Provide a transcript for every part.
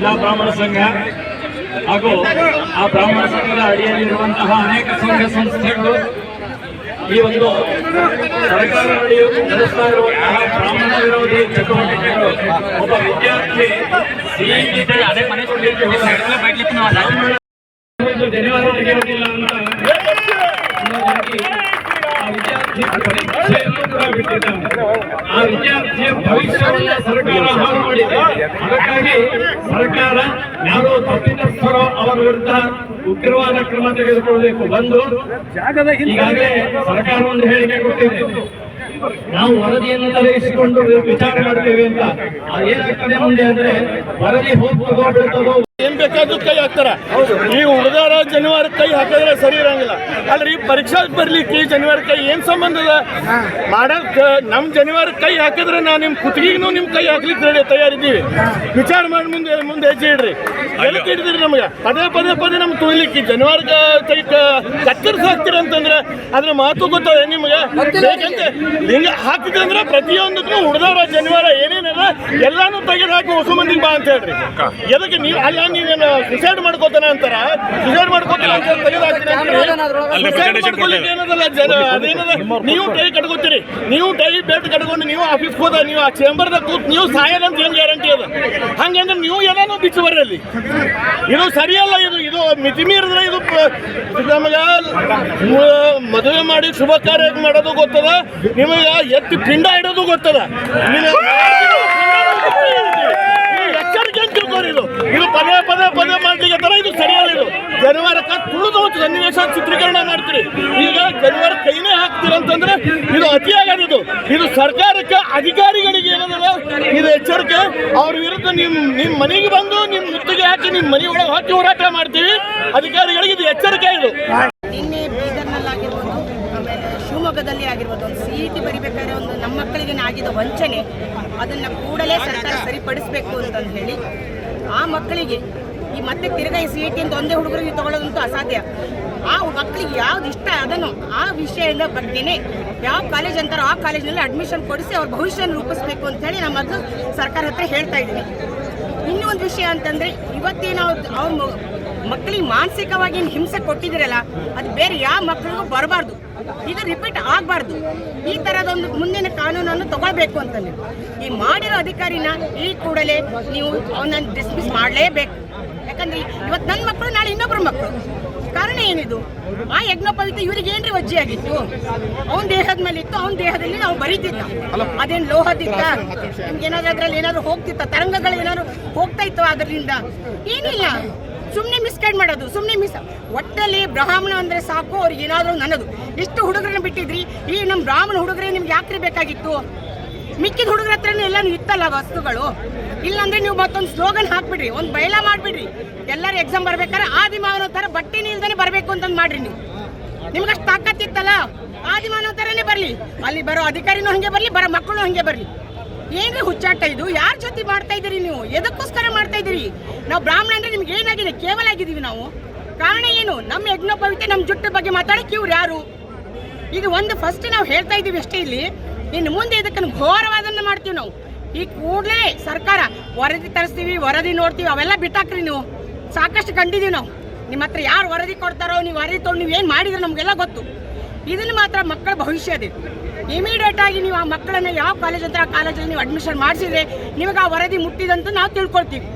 ಜಿಲ್ಲಾ ಬ್ರಾಹ್ಮಣ ಸಂಘ ಹಾಗೂ ಆ ಬ್ರಾಹ್ಮಣ ಸಂಘದ ಅಡಿಯಲ್ಲಿರುವಂತಹ ಅನೇಕ ಸಂಘ ಸಂಸ್ಥೆಗಳು ಈ ಒಂದು ಸರ್ಕಾರ ನಡೆಸ್ತಾ ಇರುವಂತಹ ಬ್ರಾಹ್ಮಣ ವಿರೋಧಿ ಚಟುವಟಿಕೆಗಳು. ಒಬ್ಬ ವಿದ್ಯಾರ್ಥಿ CET ಅದೇ ಮನೆ ಕೊಡ್ಲಿಕ್ಕೆ ಹೋದಾಗ ಒಂದು ಜನಿವಾರ ತೆಗೆಯುವುದಿಲ್ಲ ಅಂತ. ಅನ್ನೋದಾಗಿ ಆ ವಿದ್ಯಾರ್ಥಿ ಆ ವಿದ್ಯಾರ್ಥಿಯ ಭವಿಷ್ಯವನ್ನ ಸರ್ಕಾರ ಹಾಳು ಮಾಡಿದೆ ಅದಕ್ಕಾಗಿ ಸರ್ಕಾರ ಯಾರೋ ತಪ್ಪಿತಸ್ಥರೋ ಅವರ ವಿರುದ್ಧ ಉಗ್ರವಾದ ಕ್ರಮ ತೆಗೆದುಕೊಳ್ಳಬೇಕು. ಬಂದು ಈಗಾಗಲೇ ಸರ್ಕಾರ ಒಂದು ಹೇಳಿಕೆ ಕೊಟ್ಟಿದೆ. ನಾವು ವರದಿಯನ್ನು ತಲೆಗಿಸಿಕೊಂಡು ವಿಚಾರ ಮಾಡ್ತೇವೆ ಅಂತ. ಅದೇನಾಗ್ತದೆ ಮುಂದೆ ಅಂದ್ರೆ ವರದಿ ಹೋಗ್ತದೋ ಬೀಳ್ತದೋ ಏನ್ ಬೇಕಾದ್ರು ಕೈ ಹಾಕ್ತಾರ. ಈ ಉಳಿದಾರ ಜನಿವಾರ ಕೈ ಹಾಕಿದ್ರೆ ಸರಿ ಇರಂಗಿಲ್ಲ. ಅಲ್ರಿ ಪರೀಕ್ಷಾ ಬರ್ಲಿಕ್ಕೆ ಜನಿವಾರ ಕೈ ಏನ್ ಸಂಬಂಧ ಅದ? ಮಾಡಕ್ ನಮ್ ಜನಿವಾರ ಕೈ ಹಾಕಿದ್ರೆ ನಾ ನಿಮ್ ಕುತ್ತಿಗೆಗೂ ನಿಮ್ ಕೈ ಹಾಕ್ಲಿಕ್ಕೆ ರೆಡಿ, ತಯಾರಿದ್ದೀವಿ. ವಿಚಾರ ಮಾಡಿ ಮುಂದೆ ಮುಂದೆ ಹೆಜ್ಜೆ ಇಡ್ರಿ. ಎಲ್ಲಿ ಹಿಡಿದ್ರಿ ನಮ್ಗೆ? ಪದೇ ಪದೇ ಪದೇ ನಮ್ ತುಳಿಲಿಕ್ಕೆ ಜನಿವಾರ ಕೈ ಕತ್ತರಿಸಿ ಹಾಕ್ತೀರ ಅಂತಂದ್ರೆ ಅದ್ರ ಮಾತು ಗೊತ್ತಾವೆ ನಿಮ್ಗೆ? ಬೇಕಂತೆ? ಹಿಂಗ ಹಾಕಿದ್ರೆ ಪ್ರತಿಯೊಂದಕ್ಕೂ ಉಳಿದವರ ಜನಿವಾರ ಏನೇನದ, ಎಲ್ಲಾನು ತೆಗೆದು ಹಾಕಿ ಹೊಸ ಮಂದಿಗೆ ಬಾ ಅಂತ ಹೇಳ್ರಿ. ಎದಕ್ಕೆ ನೀವು ಅಲ್ಲ ನೀವೇನು ಸುಸೈಡ್ ಮಾಡ್ಕೋತಾನೆ ಅಂತಾರ? ಸುಸೈಡ್ ಮಾಡ್ಕೋತಾನೆ ಅಂತ ತೆಗೆದು ಹಾಕ್ತೀನಿ ಅಂತೀರಿ? ಸುಸೈಡ್ ಮಾಡ್ಕೊಳ್ಳಿಕ್ಕೆ ಏನದಲ್ಲ ಜನ ಅದೇನದ? ನೀವು ಟೈ ಕಟ್ಕೋತೀರಿ. ನೀವು ಟೈ ಬೆಲ್ಟ್ ಕಟ್ಕೊಂಡು ನೀವು ಆಫೀಸ್ ಹೋದ ನೀವು ಆ ಚೇಂಬರ್ದಾಗ ಕೂತ್ ನೀವು ಸಾಯಲ್ಲ ಅಂತ ಏನ್ ಗ್ಯಾರಂಟಿ ಅದ? ಹಂಗಂದ್ರೆ ನೀವು ಏನೋ ಬಿಚ್ಚು ಬರ್ರಲ್ಲಿ ಇದು ಸರಿಯಲ್ಲ ಇದು ಇದು ಮಿತಿ ಮೀರಿದ್ರೆ ಇದು ನಮಗೆ ಮದುವೆ ಮಾಡಿ ಶುಭ ಕಾರ್ಯ ಮಾಡೋದು ಗೊತ್ತದ? ನಿಮಗೆ ಎತ್ತಿ ಪಿಂಡ ಇಡೋದು ಗೊತ್ತದ ನೀವು ಎಚ್ಚರಿಕೆ ಅಂತ ತಿಳ್ಕೊರಿ ಇದು ಪದೇ ಪದೇ ಪದೇ ಮಾಡ್ಲಿಕ್ಕೆ ತರ ಇದು ಸರಿಯಲ್ಲ ಇದು. ಜನವಾರಕ್ಕ ತುಳಿದು ಸನ್ನಿವೇಶ ಚಿತ್ರೀಕರಣ ಮಾಡ್ತೀರಿ. ಈಗ ಜನವಾರ ಕೈನೇ ಹಾಕ್ತೀರ ಅಂತಂದ್ರೆ ಇದು ಅತಿಯಾಗದ ಇದು. ಇದು ಸರ್ಕಾರಕ್ಕೆ ಅಧಿಕಾರಿಗಳಿಗೆ ಏನದಲ್ಲ, ಇದು ಎಚ್ಚರಿಕೆ. ಅವ್ರ ವಿರುದ್ಧ ನಿಮ್ ನಿಮ್ ಮನೆಗೆ ಬಂದು ನಿಮ್ ಮುತ್ತಿಗೆ ಹಾಕಿ ನಿಮ್ ಮನೆ ಒಳಗೆ ಹಾಕಿ ಹೋರಾಟ ಮಾಡ್ತೀವಿ. ಅಧಿಕಾರಿಗಳಿಗೆ ಇದು ಎಚ್ಚರಿಕೆ ಇದು. ಆಮೇಲೆ ಶಿವಮೊಗ್ಗದಲ್ಲಿ ಆಗಿರ್ಬೋದು, ಒಂದು ಸಿ ಇ ಟಿ ಬರಿಬೇಕಾದ್ರೆ ಒಂದು ನಮ್ಮ ಮಕ್ಕಳಿಗೆ ಆಗಿದ ವಂಚನೆ, ಅದನ್ನು ಕೂಡಲೇ ಸರ್ಕಾರ ಸರಿಪಡಿಸಬೇಕು ಅಂತಂದು ಹೇಳಿ ಆ ಮಕ್ಕಳಿಗೆ ಈ ಮತ್ತೆ ತಿರ್ಗಾ ಈ ಸಿ ಅಂತ ಒಂದೇ ಹುಡುಗರಿಗೆ ತಗೊಳ್ಳೋದಂತೂ ಅಸಾಧ್ಯ. ಆ ಮಕ್ಕಳಿಗೆ ಯಾವ್ದು ಇಷ್ಟ ಅದನ್ನು ಆ ವಿಷಯದಿಂದ ಬರ್ತೀನಿ ಯಾವ ಕಾಲೇಜ್ ಅಂತಾರೋ ಆ ಕಾಲೇಜಿನಲ್ಲಿ ಅಡ್ಮಿಷನ್ ಕೊಡಿಸಿ ಅವ್ರ ಭವಿಷ್ಯ ರೂಪಿಸಬೇಕು ಅಂತ ಹೇಳಿ ನಮ್ಮ ಮೊದಲು ಸರ್ಕಾರ ಹತ್ರ ಹೇಳ್ತಾ ಇದ್ದೀನಿ. ಇನ್ನೊಂದು ವಿಷಯ ಅಂತಂದ್ರೆ ಇವತ್ತೇನು ಅವ್ರ ಮಕ್ಕಳಿಗೆ ಮಾನಸಿಕವಾಗಿ ಏನ್ ಹಿಂಸೆ ಕೊಟ್ಟಿದ್ದೀರಲ್ಲ ಅದು ಬೇರೆ ಯಾವ ಮಕ್ಕಳಿಗೂ ಬರಬಾರ್ದು. ಇದು ರಿಪೀಟ್ ಆಗಬಾರ್ದು. ಈ ಥರದೊಂದು ಮುಂದಿನ ಕಾನೂನನ್ನು ತಗೊಳ್ಬೇಕು ಅಂತಂದ್ರೆ. ಈ ಮಾಡಿರೋ ಅಧಿಕಾರಿನ ಈ ಕೂಡಲೇ ನೀವು ಅವನನ್ನು ಡಿಸ್ಮಿಸ್ ಮಾಡಲೇಬೇಕು. ಯಾಕಂದ್ರೆ ಇವತ್ತು ನನ್ನ ಮಕ್ಕಳು ನಾಳೆ ಇನ್ನೊಬ್ಬರ ಮಕ್ಕಳು. ಕಾರಣ ಏನಿದು? ಆ ಯಜ್ಞೋಪವಿತ ಇವರಿಗೆ ಏನ್ರಿ ವಜ್ಜಿ ಆಗಿತ್ತು? ಅವನ ದೇಹದ ಮೇಲೆ ಇತ್ತು ಅವನ ದೇಹದಲ್ಲಿ ನಾವು ಬರೀತಿದ್ದ. ಅದೇನು ಲೋಹದಿತ್ತ ನಿಮ್ಗೆ ಏನಾದ್ರು ಅದ್ರಲ್ಲಿ ಏನಾದ್ರು ಹೋಗ್ತಿತ್ತ? ತರಂಗಗಳು ಏನಾದ್ರು ಹೋಗ್ತಾ ಇತ್ತು ಅದರಿಂದ? ಏನಿಲ್ಲ. ಸುಮ್ಮನೆ ಮಿಸ್ಗೈಡ್ ಮಾಡೋದು ಸುಮ್ಮನೆ ಮಿಸ್ ಒಟ್ಟಲ್ಲಿ ಬ್ರಾಹ್ಮಣ ಅಂದರೆ ಸಾಕು ಅವ್ರಿಗೆ ಏನಾದರೂ ನನ್ನದು. ಇಷ್ಟು ಹುಡುಗರನ್ನ ಬಿಟ್ಟಿದ್ರಿ, ಈ ನಮ್ಮ ಬ್ರಾಹ್ಮಣ ಹುಡುಗರೇ ನಿಮ್ಗೆ ಯಾಕ್ರಿ ಬೇಕಾಗಿತ್ತು? ಮಿಕ್ಕಿದ ಹುಡುಗರ ಹತ್ರನೂ ಎಲ್ಲನೂ ಇತ್ತಲ್ಲ ವಸ್ತುಗಳು? ಇಲ್ಲಾಂದ್ರೆ ನೀವು ಮತ್ತೊಂದು ಸ್ಲೋಗನ್ ಹಾಕ್ಬಿಡ್ರಿ, ಒಂದು ಬಯಲ ಮಾಡಿಬಿಡ್ರಿ. ಎಲ್ಲರೂ ಎಕ್ಸಾಮ್ ಬರ್ಬೇಕಾದ್ರೆ ಆದಿಮಾನೋ ಥರ ಬಟ್ಟೆ ನಿಲ್ದೇ ಬರಬೇಕು ಅಂತಂದು ಮಾಡ್ರಿ ನೀವು. ನಿಮ್ಗೆ ಅಷ್ಟು ತಾಕತ್ತಿತ್ತಲ್ಲ? ಆದಿಮಾನೋ ಥರನೇ ಬರಲಿ. ಅಲ್ಲಿ ಬರೋ ಅಧಿಕಾರಿನೂ ಹಂಗೆ ಬರಲಿ, ಬರೋ ಮಕ್ಕಳು ಹಂಗೆ ಬರ್ಲಿ. ಏನ್ರಿ ಹುಚ್ಚಾಟ ಇದು ಯಾರ ಜೊತೆ ಮಾಡ್ತಾ ಇದ್ದೀರಿ ನೀವು? ಎದಕ್ಕೋಸ್ಕರ ಮಾಡ್ತಾ ಇದ್ದೀರಿ? ನಾವು ಬ್ರಾಹ್ಮಣ ಅಂದ್ರೆ ನಿಮ್ಗೆ ಏನಾಗಿದೆ? ಕೇವಲ ಆಗಿದ್ದೀವಿ ನಾವು. ಕಾರಣ ಏನು? ನಮ್ಮ ಯಜ್ಞೋಪವಿತೆ ನಮ್ಮ ಜುಟ್ಟ ಬಗ್ಗೆ ಮಾತಾಡಕ್ಕೆ ಇವ್ರು ಯಾರು? ಇದು ಒಂದು ಫಸ್ಟ್ ನಾವು ಹೇಳ್ತಾ ಇದ್ದೀವಿ ಅಷ್ಟೇ ಇಲ್ಲಿ. ಇನ್ನು ಮುಂದೆ ಇದಕ್ಕೆ ಘೋರವಾದನ್ನ ಮಾಡ್ತೀವಿ ನಾವು. ಈ ಕೂಡಲೇ ಸರ್ಕಾರ, ವರದಿ ತರಿಸ್ತೀವಿ, ವರದಿ ನೋಡ್ತೀವಿ, ಅವೆಲ್ಲ ಬಿಟ್ಟಾಕ್ರಿ ನೀವು. ಸಾಕಷ್ಟು ಕಂಡಿದೀವಿ ನಾವು. ನಿಮ್ಮ ಹತ್ರ ಯಾರು ವರದಿ ಕೊಡ್ತಾರೋ, ನೀವು ವರದಿ ತೊಗೊಂಡು ನೀವು ಏನು ಮಾಡಿದ್ರೆ ನಮಗೆಲ್ಲ ಗೊತ್ತು. ಇದನ್ನು ಮಾತ್ರ ಮಕ್ಕಳ ಭವಿಷ್ಯ ಇದೆ ಇಮಿಡಿಯೇಟ್ ಆಗಿ ನೀವು ಆ ಮಕ್ಕಳನ್ನ ಯಾವ ಕಾಲೇಜ್ ಹತ್ರ ಆ ಕಾಲೇಜಲ್ಲಿ ನೀವು ಅಡ್ಮಿಷನ್ ಮಾಡಿಸಿದ್ರೆ ನಿಮಗೆ ಆ ವರದಿ ಮುಟ್ಟಿದಂತ ನಾವು ತಿಳ್ಕೊಳ್ತೀವಿ.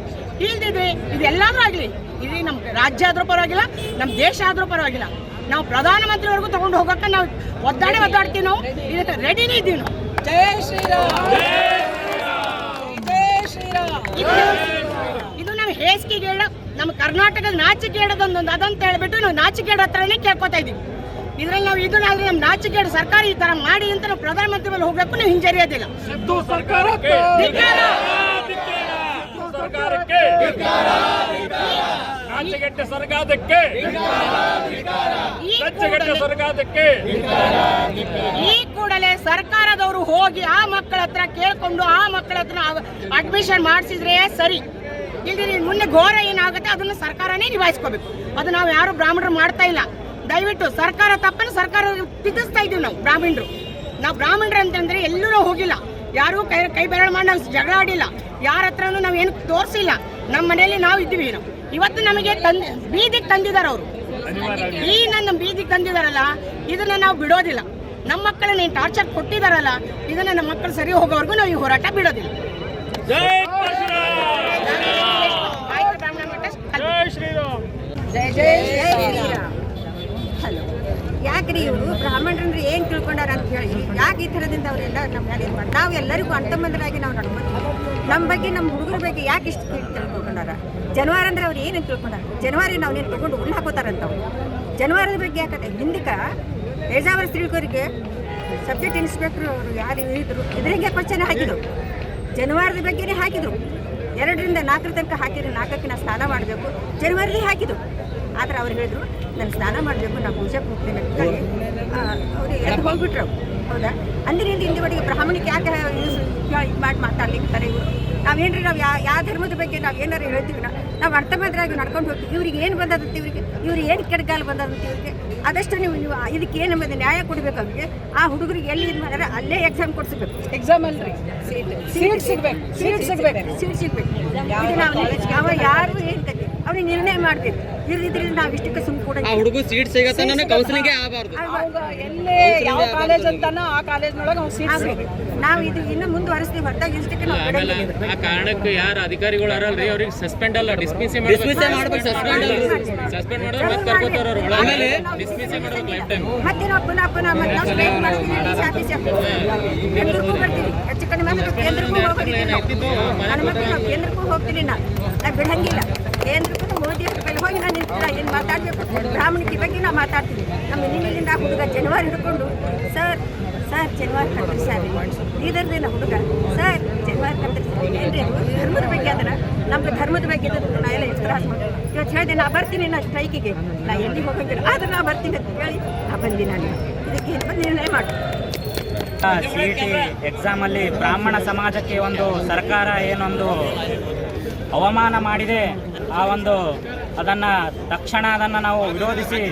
ಇಲ್ದಿದ್ರೆ ಇದೆಲ್ಲಾದ್ರೂ ಆಗಲಿ. ಇಲ್ಲಿ ನಮ್ಮ ರಾಜ್ಯ ಆದರೂ ಪರವಾಗಿಲ್ಲ ನಮ್ಮ ದೇಶ ಆದರೂ ಪರವಾಗಿಲ್ಲ. ನಾವು ಪ್ರಧಾನಮಂತ್ರಿವರೆಗೂ ತಗೊಂಡು ಹೋಗಕ್ಕೆ ನಾವು ಒದ್ದಾಡಿ ಒದ್ದಾಡ್ತೀವಿ ನಾವು. ಇದಕ್ಕೆ ರೆಡಿನೇ ಇದ್ದೀವಿ ನಾವು. ಜಯ ಶ್ರೀರಾಮ್. ಜಯ ಶ್ರೀರಾಮ್. ಇದು ನಾವು ಹೇಸಿಗೆ ಹೇಳ ನಮ್ಮ ಕರ್ನಾಟಕದ ನಾಚಿಕೆ ಹೇಳೋದೊಂದೊಂದು ಅದಂತ ಹೇಳ್ಬಿಟ್ಟು ನಾವು ನಾಚಿಕೆ ಹತ್ರನೇ ಕೇಳ್ಕೊತಾ ಇದೀವಿ ಇದ್ರಲ್ಲಿ ನಾವು ಇದನ್ನ ನಮ್ಮ ನಾಚಿಕೆ ಸರ್ಕಾರ ಈ ತರ ಮಾಡಿ ಅಂತ ನಾವು ಪ್ರಧಾನಮಂತ್ರಿ ಮೇಲೆ ಹೋಗ್ಬೇಕು ನೀವು ಹಿಂಜರಿಯೋದಿಲ್ಲ ಸರ್ಕಾರಕ್ಕೆ. ಈ ಕೂಡಲೇ ಸರ್ಕಾರದವರು ಹೋಗಿ ಆ ಮಕ್ಕಳ ಹತ್ರ ಕೇಳ್ಕೊಂಡು ಆ ಮಕ್ಕಳ ಹತ್ರ ಅಡ್ಮಿಷನ್ ಮಾಡಿಸಿದ್ರೆ ಸರಿ. ಇಲ್ಲಿ ಮುಂದೆ ಘೋರ ಏನಾಗುತ್ತೆ ಅದನ್ನ ಸರ್ಕಾರನೇ ನಿಭಾಯಿಸ್ಕೋಬೇಕು. ಅದು ನಾವು ಯಾರು ಬ್ರಾಹ್ಮಣರು ಮಾಡ್ತಾ ಇಲ್ಲ. ದಯವಿಟ್ಟು ಸರ್ಕಾರ ತಪ್ಪನ್ನು ಸರ್ಕಾರ ತಿದ್ದಿಸ್ತಾ ಇದೀವಿ ನಾವು ಬ್ರಾಹ್ಮಣರು. ನಾವು ಬ್ರಾಹ್ಮಣರು ಅಂತಂದ್ರೆ ಎಲ್ಲರೂ ಹೋಗಿಲ್ಲ. ಯಾರು ಕೈ ಕೈ ಬೆರಳು ಮಾಡಿ ನಾವು ಜಗಳ ಆಡಿಲ್ಲ. ಯಾರ ಹತ್ರನೂ ನಾವು ಏನು ತೋರಿಸಿಲ್ಲ. ನಮ್ಮ ಮನೆಯಲ್ಲಿ ನಾವು ಇದ್ದೀವಿ ನಾವು. ಇವತ್ತು ನಮಗೆ ತಂದ್ ಬೀದಿಗೆ ತಂದಿದ್ದಾರೆ ಅವರು. ಈ ನನ್ನ ಬೀದಿಗೆ ತಂದಿದಾರಲ್ಲ ಇದನ್ನ ನಾವು ಬಿಡೋದಿಲ್ಲ. ನಮ್ಮ ಮಕ್ಕಳನ್ನ ಏನು ಟಾರ್ಚರ್ ಕೊಟ್ಟಿದಾರಲ್ಲ ಇದನ್ನ ನಮ್ಮ ಮಕ್ಕಳು ಸರಿ ಹೋಗೋವರೆಗೂ ನಾವು ಈ ಹೋರಾಟ ಬಿಡೋದಿಲ್ಲ. ಜೈ ಶ್ರೀರಾಮ್! ಜೈ ಜೈ ಶ್ರೀರಾಮ್ ಹಲೋ ಯಾಕ್ರಿ ಇವರು ಬ್ರಾಹ್ಮಣರಂದ್ರೆ ಏನು ತಿಳ್ಕೊಂಡಾರ ಅಂತ ಯಾಕೆ ಈ ಥರದಿಂದ ಅವರೆಲ್ಲ ನಮ್ಮ ಮೇಲೆ ಇದು ನಾವು ಎಲ್ಲರಿಗೂ ಅಂತಮಂದರಾಗಿ ನಾವು ನಡ್ಕೊತೀವಿ ನಮ್ಮ ಬಗ್ಗೆ ನಮ್ಮ ಹುಡುಗರ ಬಗ್ಗೆ ಯಾಕೆ ಇಷ್ಟು ಕೇಳಿ ತಿಳ್ಕೊಂಡಾರ? ಜನವಾರ ಅಂದ್ರೆ ಅವ್ರು ಏನು ತಿಳ್ಕೊಂಡಾರ? ಜನವಾರಿ ನಾವು ನೀನು ತಗೊಂಡು ಉಳ್ಳು ಹಾಕೋತಾರಂತ ಅವ್ರು. ಜನವಾರದ ಬಗ್ಗೆ ಯಾಕಂದ್ರೆ ಹಿಂದಕ್ಕೆ ಪೇಜಾವರ ತಿಳ್ಕೋರಿಗೆ ಸಬ್ಜೆಕ್ಟ್ ಇನ್ಸ್ಪೆಕ್ಟ್ರು ಅವರು ಯಾರು ಇದ್ರು ಇದ್ರಂಗೆ ಕ್ವಶನ್ ಹಾಕಿದ್ರು. ಜನವಾರದ ಬಗ್ಗೆನೇ ಹಾಕಿದ್ರು. ಎರಡರಿಂದ ನಾಲ್ಕರ ತನಕ ಹಾಕಿದ್ರು, ನಾಲ್ಕಕ್ಕೆ ನಾನು ಸ್ನಾನ ಮಾಡಬೇಕು. ಜನವರಿ ಹಾಕಿದ್ರು. ಆದ್ರೆ ಅವ್ರು ಹೇಳಿದ್ರು, ನಾನು ಸ್ನಾನ ಮಾಡಬೇಕು, ನಾನು ಪೂಜೆ ಹೋಗ್ತೀನಿ ಅಂತ ಅವ್ರಿಗೆ ಎದ್ದು ಹೋಗ್ಬಿಟ್ರು. ಹೌದಾ? ಅಂದಿನಿಂದ ಇಂದಿವರೆಗೆ ಬ್ರಾಹ್ಮಣಿಗೆ ಯಾಕೆ ಯೂಸ್ ಇದು ಮಾಡಿ ಮಾತಾಡ್ಲಿಕ್ಕೆ ಇವರು? ನಾವೇನ್ರಿ ನಾವು ಯಾವ ಯಾವ ಧರ್ಮದ ಬಗ್ಗೆ ನಾವು ಏನಾರು ಹೇಳ್ತೀವಿ ನಾವು ಅರ್ಥ ಅರ್ಥಮಾದ್ರಾಗಿ ನಡ್ಕೊಂಡು ಹೋಗ್ತೀವಿ. ಇವ್ರಿಗೆ ಏನು ಬಂದದಂತ ಇವ್ರಿಗೆ? ಇವ್ರು ಏನು ಕೆಡಗಾಲ ಬಂದದಂತ ಇವ್ರಿಗೆ? ಆದಷ್ಟು ನೀವು ನೀವು ಇದಕ್ಕೆ ಏನು ನ್ಯಾಯ ಕೊಡಬೇಕು ಅವ್ರಿಗೆ? ಆ ಹುಡುಗರಿಗೆ ಎಲ್ಲಿ ಇದು ಮಾಡ್ಯಾರ ಅಲ್ಲೇ ಎಕ್ಸಾಮ್ ಕೊಡಿಸ್ಬೇಕು. ಎಕ್ಸಾಮ್ ಅಲ್ರಿ? ಸೀಟ್ ಸಿಗ್ಬೇಕು. ಸೀಟ್ ಸಿಗ್ಬೇಕು. ಸೀಟ್ ಸಿಗ್ಬೇಕು. ನಾವು ಯಾವ ಯಾರು ಕತೆ ಅವ್ರಿಗೆ ನಿರ್ಣಯ ನಾವು ಇಷ್ಟಕ್ಕೆ ಸುಮ್ ಕೂಡ ಹುಡುಗ ಸೀಟ್ ಸಿಗತ್ತ ಕೌನ್ಸಿಲಿಂಗ್ ಆಗಬಾರ್ದು. ಎಲ್ಲೇ ಯಾವ ಕಾಲೇಜ್ ಅಂತಾನೋ ಆ ಕಾಲೇಜ್ನೊಳಗೆ ಅವ್ನು ಸೀಟ್ ಸಿಗ್ಬೇಕು ನಾವು ಇದು ಇನ್ನು ಮುಂದುವರಿಸ್ತೀವಿ ಹೊರತಾಗಿ ಇಷ್ಟಕ್ಕೆ ನಾವು ಆಮೇಲೆ ಆ ಕಾರಣಕ್ಕೆ ಯಾರು ಅಧಿಕಾರಿಗಳು ಅರಲ್ರಿ ಅವ್ರಿಗೆ ಸಸ್ಪೆಂಡ್ ಅಲ್ಲ ಡಿಸ್ಮಿಸ್ ಮಾಡ್ಬೇಕು. ಸಸ್ಪೆಂಡ್ ಸಸ್ಪೆಂಡ್ ಮಾಡಿದ್ರೆ ಮತ್ತೆ ಕರ್ಕೋತಾರ ಅವ್ರು ಆಮೇಲೆ ಡಿಸ್ಮಿಸ್ ಮಾಡ್ಬೇಕು ಲೈಫ್ ಟೈಮ್ ಮತ್ತೆ ನಾವು ಪುನಃ ಪುನಃ ಮತ್ತೆ ನಾವು ಸ್ಟ್ರೈಕ್ ಮಾಡ್ತೀವಿ ಡಿ ಸಿ ಆಫೀಸ್ ಕೇಂದ್ರಕ್ಕೂ ಬರ್ತೀವಿ. ಹೆಚ್ಚು ಕಡಿಮೆ ಅಂದ್ರೆ ನಾವು ಕೇಂದ್ರಕ್ಕೂ ಹೋಗ್ಬಿಟ್ಟಿದ್ದೀವಿ ನಾವು ನನ್ನ ಕೇಂದ್ರಕ್ಕೂ ಹೋಗ್ತೀನಿ ನಾನು ಬಿಡಂಗಿಲ್ಲ. ಕೇಂದ್ರಕ್ಕೂ ಮೋದಿ ಅವ್ರ ಕೈಲಿ ಹೋಗಿ ನಾನು ನಿಂತಿಲ್ಲ. ಏನು ಮಾತಾಡಬೇಕು? ಬ್ರಾಹ್ಮಣಿಕೆ ಬಗ್ಗೆ ನಾವು ಮಾತಾಡ್ತೀವಿ ನಮ್ಮ ನಿನ್ನಿಂದ ಹುಡುಗ ಜನವರಿ ಹಿಡ್ಕೊಂಡು, ಸರ್ ಸರ್, ಜನವಾರ ಕತ್ತರಿಸ್ಯಾರಿ ಬೀದರ್ದಿನ ಹುಡುಗ, ಸರ್, ಜನವಾರ ಕತ್ತರಿಸ್ಯಾರಿ ಏನ್ರಿ? ಧರ್ಮದ ಬಗ್ಗೆ ಅದನ್ನ? ನಮ್ದು ಧರ್ಮದ ಬಗ್ಗೆ ಇದ್ದದ್ದು ನಾ ಎಲ್ಲ ಎತ್ತರ ಮಾಡಿ ಇವತ್ತು ಹೇಳಿದೆ, ನಾ ಬರ್ತೀನಿ ನಾ ಸ್ಟ್ರೈಕಿಗೆ. ನಾ ಎಲ್ಲಿ ಹೋಗಂಗಿಲ್ಲ. ಆದ್ರೆ ನಾ ಬರ್ತೀನಿ ಅಂತ ಹೇಳಿ ನಾ ಬಂದಿ ನಾನು. ಇದಕ್ಕೆ ಬಂದು ನಿರ್ಣಯ ಮಾಡಿ. ಸಿ ಟಿ ಎಕ್ಸಾಮಲ್ಲಿ ಬ್ರಾಹ್ಮಣ ಸಮಾಜಕ್ಕೆ ಒಂದು ಸರ್ಕಾರ ಏನೊಂದು ಅವಮಾನ ಮಾಡಿದೆ. ಆ ಒಂದು ಅದನ್ನು ತಕ್ಷಣ ಅದನ್ನು ನಾವು ವಿರೋಧಿಸಿ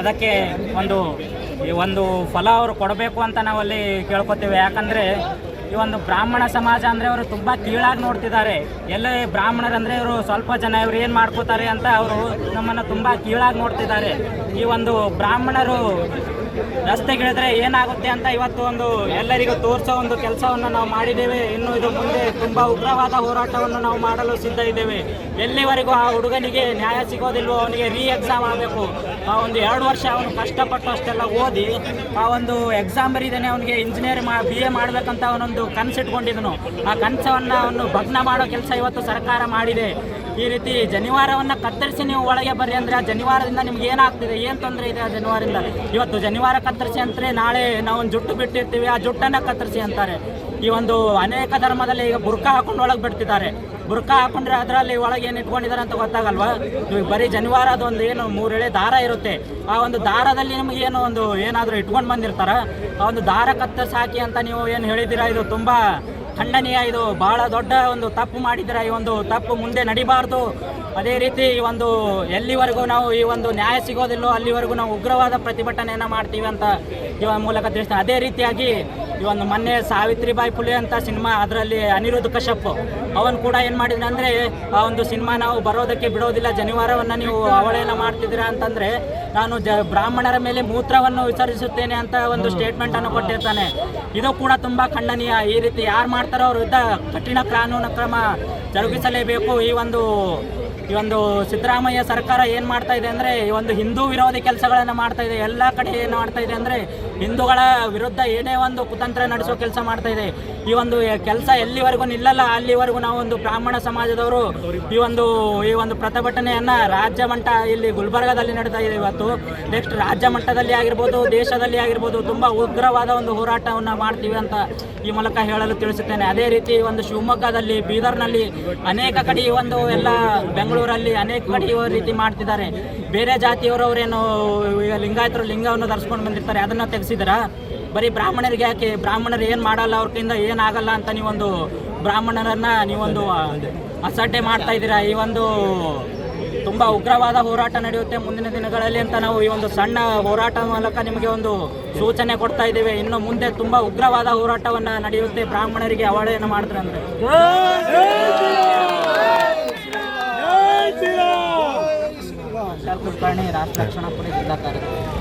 ಅದಕ್ಕೆ ಒಂದು ಈ ಒಂದು ಫಲ ಅವರು ಕೊಡಬೇಕು ಅಂತ ನಾವು ಅಲ್ಲಿ ಕೇಳ್ಕೊತೀವಿ. ಯಾಕಂದರೆ ಈ ಒಂದು ಬ್ರಾಹ್ಮಣ ಸಮಾಜ ಅಂದರೆ ಅವರು ತುಂಬ ಕೀಳಾಗಿ ನೋಡ್ತಿದ್ದಾರೆ. ಎಲ್ಲೇ ಬ್ರಾಹ್ಮಣರಂದರೆ ಇವರು ಸ್ವಲ್ಪ ಜನ ಇವರು ಏನು ಮಾಡ್ಕೋತಾರೆ ಅಂತ ಅವರು ನಮ್ಮನ್ನು ತುಂಬ ಕೀಳಾಗಿ ನೋಡ್ತಿದ್ದಾರೆ. ಈ ಒಂದು ಬ್ರಾಹ್ಮಣರು ರಸ್ತೆಗಿಳಿದ್ರೆ ಏನಾಗುತ್ತೆ ಅಂತ ಇವತ್ತು ಒಂದು ಎಲ್ಲರಿಗೂ ತೋರಿಸೋ ಒಂದು ಕೆಲಸವನ್ನು ನಾವು ಮಾಡಿದ್ದೇವೆ. ಇನ್ನು ಇದು ಮುಂದೆ ತುಂಬ ಉಗ್ರವಾದ ಹೋರಾಟವನ್ನು ನಾವು ಮಾಡಲು ಸಿದ್ಧ ಇದ್ದೇವೆ. ಎಲ್ಲಿವರೆಗೂ ಆ ಹುಡುಗನಿಗೆ ನ್ಯಾಯ ಸಿಗೋದಿಲ್ವೋ, ಅವನಿಗೆ ರೀ ಎಕ್ಸಾಮ್ ಆಗಬೇಕು. ಆ ಒಂದು ಎರಡು ವರ್ಷ ಅವನು ಕಷ್ಟಪಟ್ಟು ಅಷ್ಟೆಲ್ಲ ಓದಿ, ಆ ಒಂದು ಎಕ್ಸಾಮ್ ಬರೀದಾನೆ ಅವನಿಗೆ ಇಂಜಿನಿಯರ್ ಮಾ ಬಿ ಎ ಮಾಡಬೇಕಂತ ಅವನೊಂದು ಕನಸಿಟ್ಕೊಂಡಿದ್ದನು ಆ ಕನಸವನ್ನು ಅವನು ಭಗ್ನ ಮಾಡೋ ಕೆಲಸ ಇವತ್ತು ಸರ್ಕಾರ ಮಾಡಿದೆ. ಈ ರೀತಿ ಜನಿವಾರವನ್ನು ಕತ್ತರಿಸಿ ನೀವು ಒಳಗೆ ಬರ್ರಿ ಅಂದರೆ ಆ ಜನಿವಾರದಿಂದ ನಿಮ್ಗೆ ಏನಾಗ್ತಿದೆ? ಏನು ತೊಂದರೆ ಇದೆ ಆ ಜನಿವಾರದಿಂದ? ಇವತ್ತು ಜನಿವಾರ ಕತ್ತರಿಸಿ ಅಂತಾರೆ ನಾಳೆ ನಾವು ಜುಟ್ಟು ಬಿಟ್ಟಿರ್ತೀವಿ, ಆ ಜುಟ್ಟನ್ನು ಕತ್ತರಿಸಿ ಅಂತಾರೆ. ಈ ಒಂದು ಅನೇಕ ಧರ್ಮದಲ್ಲಿ ಈಗ ಬುರ್ಕ ಹಾಕೊಂಡು ಒಳಗೆ ಬಿಡ್ತಿದ್ದಾರೆ ಬುರ್ಕ ಹಾಕೊಂಡ್ರೆ ಅದರಲ್ಲಿ ಒಳಗೆ ಏನು ಇಟ್ಕೊಂಡಿದ್ದಾರೆ ಅಂತ ಗೊತ್ತಾಗಲ್ವಾ? ನೀವು ಬರೀ ಜನಿವಾರ ಅದೊಂದು ಏನು ಮೂರೆಳೆ ದಾರ ಇರುತ್ತೆ. ಆ ಒಂದು ದಾರದಲ್ಲಿ ನಿಮಗೆ ಏನು ಒಂದು ಏನಾದರೂ ಇಟ್ಕೊಂಡು ಬಂದಿರ್ತಾರ? ಆ ಒಂದು ದಾರ ಕತ್ತ ಸಾಕಿ ಅಂತ ನೀವು ಏನು ಹೇಳಿದ್ದೀರಾ? ಇದು ತುಂಬ ಖಂಡನೀಯ, ಇದು ಬಹಳ ದೊಡ್ಡ ಒಂದು ತಪ್ಪು ಮಾಡಿದ್ದೀರಾ? ಈ ಒಂದು ತಪ್ಪು ಮುಂದೆ ನಡಿಬಾರ್ದು. ಅದೇ ರೀತಿ ಈ ಒಂದು ಎಲ್ಲಿವರೆಗೂ ನಾವು ಈ ಒಂದು ನ್ಯಾಯ ಸಿಗೋದಿಲ್ಲೋ ಅಲ್ಲಿವರೆಗೂ ನಾವು ಉಗ್ರವಾದ ಪ್ರತಿಭಟನೆಯನ್ನು ಮಾಡ್ತೀವಿ ಅಂತ ಈ ಮೂಲಕ ತಿಳಿಸ್ತಾರೆ. ಅದೇ ರೀತಿಯಾಗಿ ಒಂದು ಮೊನ್ನೆ ಸಾವಿತ್ರಿಬಾಯಿ ಫುಲೆ ಅಂತ ಸಿನಿಮಾ, ಅದರಲ್ಲಿ ಅನಿರುದ್ಧ ಕಶ್ಯಪ್. ಅವನು ಕೂಡ ಏನು ಮಾಡಿದ್ರೆ ಅಂದರೆ, ಆ ಒಂದು ಸಿನಿಮಾ ನಾವು ಬರೋದಕ್ಕೆ ಬಿಡೋದಿಲ್ಲ ಜನಿವಾರವನ್ನು ನೀವು ಅವಳೆಲ್ಲ ಮಾಡ್ತಿದ್ದೀರಾ ಅಂತಂದರೆ, ನಾನು ಜ ಬ್ರಾಹ್ಮಣರ ಮೇಲೆ ಮೂತ್ರವನ್ನು ವಿಸರ್ಜಿಸುತ್ತೇನೆ ಅಂತ ಒಂದು ಸ್ಟೇಟ್ಮೆಂಟನ್ನು ಕೊಟ್ಟಿರ್ತಾನೆ. ಇದು ಕೂಡ ತುಂಬ ಖಂಡನೀಯ. ಈ ರೀತಿ ಯಾರು ಮಾಡ್ತಾರೋ ಅವ್ರ ವಿರುದ್ಧ ಕಠಿಣ ಕಾನೂನು ಕ್ರಮ ಜರುಗಿಸಲೇಬೇಕು. ಈ ಒಂದು ಈ ಒಂದು ಸಿದ್ದರಾಮಯ್ಯ ಸರ್ಕಾರ ಏನು ಮಾಡ್ತಾ ಇದೆ ಅಂದರೆ, ಈ ಒಂದು ಹಿಂದೂ ವಿರೋಧಿ ಕೆಲಸಗಳನ್ನು ಮಾಡ್ತಾ ಇದೆ, ಎಲ್ಲ ಕಡೆ ಏನು ಮಾಡ್ತಾ ಇದೆ ಅಂದರೆ, ಹಿಂದೂಗಳ ವಿರುದ್ಧ ಏನೇ ಒಂದು ಕುತಂತ್ರ ನಡೆಸೋ ಕೆಲಸ ಮಾಡ್ತಾ ಇದೆ. ಈ ಒಂದು ಕೆಲಸ ಎಲ್ಲಿವರೆಗೂ ನಿಲ್ಲಲ್ಲ, ಅಲ್ಲಿವರೆಗೂ ನಾವು ಒಂದು ಬ್ರಾಹ್ಮಣ ಸಮಾಜದವರು ಈ ಒಂದು ಈ ಒಂದು ಪ್ರತಿಭಟನೆಯನ್ನು ರಾಜ್ಯ ಮಟ್ಟ ಇಲ್ಲಿ ಗುಲ್ಬರ್ಗಾದಲ್ಲಿ ನಡೀತಾ ಇದೆ ಇವತ್ತು. ನೆಕ್ಸ್ಟ್ ರಾಜ್ಯ ಮಟ್ಟದಲ್ಲಿ ಆಗಿರ್ಬೋದು, ದೇಶದಲ್ಲಿ ಆಗಿರ್ಬೋದು, ತುಂಬ ಉಗ್ರವಾದ ಒಂದು ಹೋರಾಟವನ್ನು ಮಾಡ್ತೀವಿ ಅಂತ ಈ ಮೂಲಕ ಹೇಳಲು ತಿಳಿಸುತ್ತೇನೆ. ಅದೇ ರೀತಿ ಒಂದು ಶಿವಮೊಗ್ಗದಲ್ಲಿ, ಬೀದರ್ನಲ್ಲಿ ಅನೇಕ ಕಡೆ ಈ ಒಂದು ಎಲ್ಲ ಬೆಂಗಳೂರಲ್ಲಿ ಅನೇಕ ಕಡೆ ರೀತಿ ಮಾಡ್ತಿದ್ದಾರೆ. ಬೇರೆ ಜಾತಿಯವರವರೇನು ಈಗ ಲಿಂಗಾಯತರು ಲಿಂಗವನ್ನು ಧರಿಸ್ಕೊಂಡು ಬಂದಿರ್ತಾರೆ, ಅದನ್ನು ತೆಗೆಸಿದಾರ? ಬರೀ ಬ್ರಾಹ್ಮಣರಿಗೆ ಯಾಕೆ ಬ್ರಾಹ್ಮಣರು ಏನು ಮಾಡಲ್ಲ ಅವ್ರ ಕೈಯಿಂದ ಏನಾಗಲ್ಲ ಅಂತ ನೀವೊಂದು ಬ್ರಾಹ್ಮಣರನ್ನ ನೀವೊಂದು ಅಸಡ್ಡೆ ಮಾಡ್ತಾ ಇದ್ದೀರಾ? ಈ ಒಂದು ತುಂಬ ಉಗ್ರವಾದ ಹೋರಾಟ ನಡೆಯುತ್ತೆ ಮುಂದಿನ ದಿನಗಳಲ್ಲಿ ಅಂತ ನಾವು ಈ ಒಂದು ಸಣ್ಣ ಹೋರಾಟ ಮೂಲಕ ನಿಮಗೆ ಒಂದು ಸೂಚನೆ ಕೊಡ್ತಾ ಇದ್ದೇವೆ. ಇನ್ನು ಮುಂದೆ ತುಂಬ ಉಗ್ರವಾದ ಹೋರಾಟವನ್ನು ನಡೆಯುತ್ತೆ ಬ್ರಾಹ್ಮಣರಿಗೆ ಅವಳೇನು ಮಾಡಿದ್ರೆ ಅಂದರೆ विशाल कुलकर्णी राज रक्षणा पुणे जिल्हा कार्यक्रम